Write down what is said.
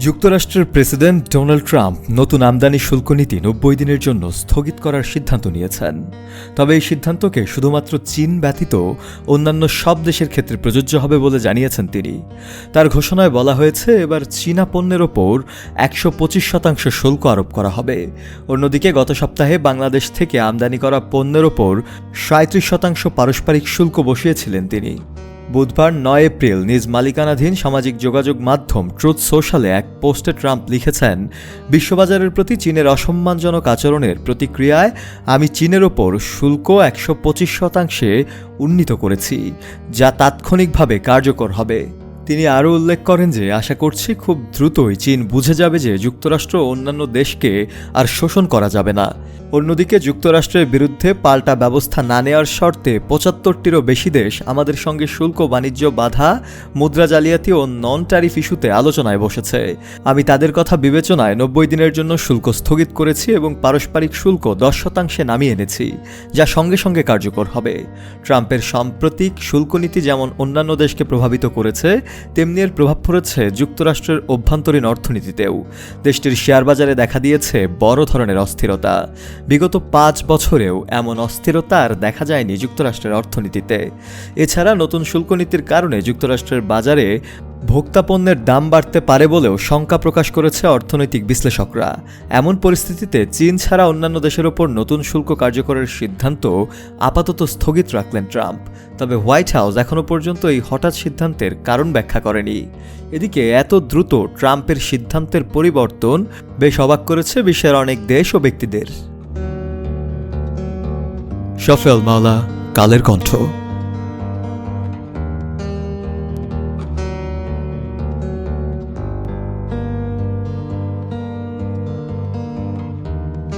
যুক্তরাষ্ট্রের president Donald Trump নতুন আমদানি শুল্ক নীতি নব্বই দিনের জন্য স্থগিত করার সিদ্ধান্ত নিয়েছেন। তবে এই সিদ্ধান্তকে শুধুমাত্র চীন ব্যতীত অন্যান্য সব দেশের ক্ষেত্রে প্রযোজ্য হবে বলে জানিয়েছেন তিনি। তার ঘোষণায় বলা হয়েছে, এবার চীনা পণ্যের ওপর একশো পঁচিশ শতাংশ শুল্ক আরোপ করা হবে। অন্যদিকে গত সপ্তাহে বাংলাদেশ থেকে আমদানি করা পণ্যের ওপর সাঁত্রিশ শতাংশ পারস্পরিক শুল্ক বসিয়েছিলেন তিনি। বুধবার নয় এপ্রিল নিজ মালিকানাধীন সামাজিক যোগাযোগ মাধ্যম ট্রুথ সোশ্যালে এক পোস্টে ট্রাম্প লিখেছেন, বিশ্ববাজারের প্রতি চীনের অসম্মানজনক আচরণের প্রতিক্রিয়ায় আমি চীনের ওপর শুল্ক একশো পঁচিশ শতাংশে উন্নীত করেছি, যা তাৎক্ষণিকভাবে কার্যকর হবে। তিনি আরও উল্লেখ করেন যে, আশা করছি খুব দ্রুতই চীন বুঝে যাবে যে যুক্তরাষ্ট্র অন্যান্য দেশকে আর শোষণ করা যাবে না। অন্যদিকে যুক্তরাষ্ট্রের বিরুদ্ধে পাল্টা ব্যবস্থা না নেওয়ার শর্তে পঁচাত্তরটিরও বেশি দেশ আমাদের সঙ্গে শুল্ক বাণিজ্য বাধা, মুদ্রা জালিয়াতি ও নন ট্যারিফ ইস্যুতে আলোচনায় বসেছে। আমি তাদের কথা বিবেচনায় নব্বই দিনের জন্য শুল্ক স্থগিত করেছি এবং পারস্পরিক শুল্ক দশ শতাংশে নামিয়ে এনেছি, যা সঙ্গে সঙ্গে কার্যকর হবে। ট্রাম্পের সাম্প্রতিক শুল্ক নীতি যেমন অন্যান্য দেশকে প্রভাবিত করেছে তেমনি এর প্রভাব পড়েছে যুক্তরাষ্ট্রের অভ্যন্তরীণ অর্থনীতিতেও। দেশটির শেয়ার বাজারে দেখা দিয়েছে বড় ধরনের অস্থিরতা। বিগত পাঁচ বছরেও এমন অস্থিরতা আর দেখা যায়নি যুক্তরাষ্ট্রের অর্থনীতিতে। এছাড়া নতুন শুল্কনীতির কারণে যুক্তরাষ্ট্রের বাজারে ভোক্তা পণ্যের দাম বাড়তে পারে বলেও শঙ্কা প্রকাশ করেছে অর্থনৈতিক বিশ্লেষকরা। এমন পরিস্থিতিতে চীন ছাড়া অন্যান্য দেশের ওপর নতুন শুল্ক কার্যকরের সিদ্ধান্ত আপাতত স্থগিত রাখলেন ট্রাম্প। তবে হোয়াইট হাউস এখনও পর্যন্ত এই হঠাৎ সিদ্ধান্তের কারণ ব্যাখ্যা করেনি। এদিকে এত দ্রুত ট্রাম্পের সিদ্ধান্তের পরিবর্তন বেশ অবাক করেছে বিশ্বের অনেক দেশ ও ব্যক্তিদের। সফেল মাওলা, কালের কণ্ঠ।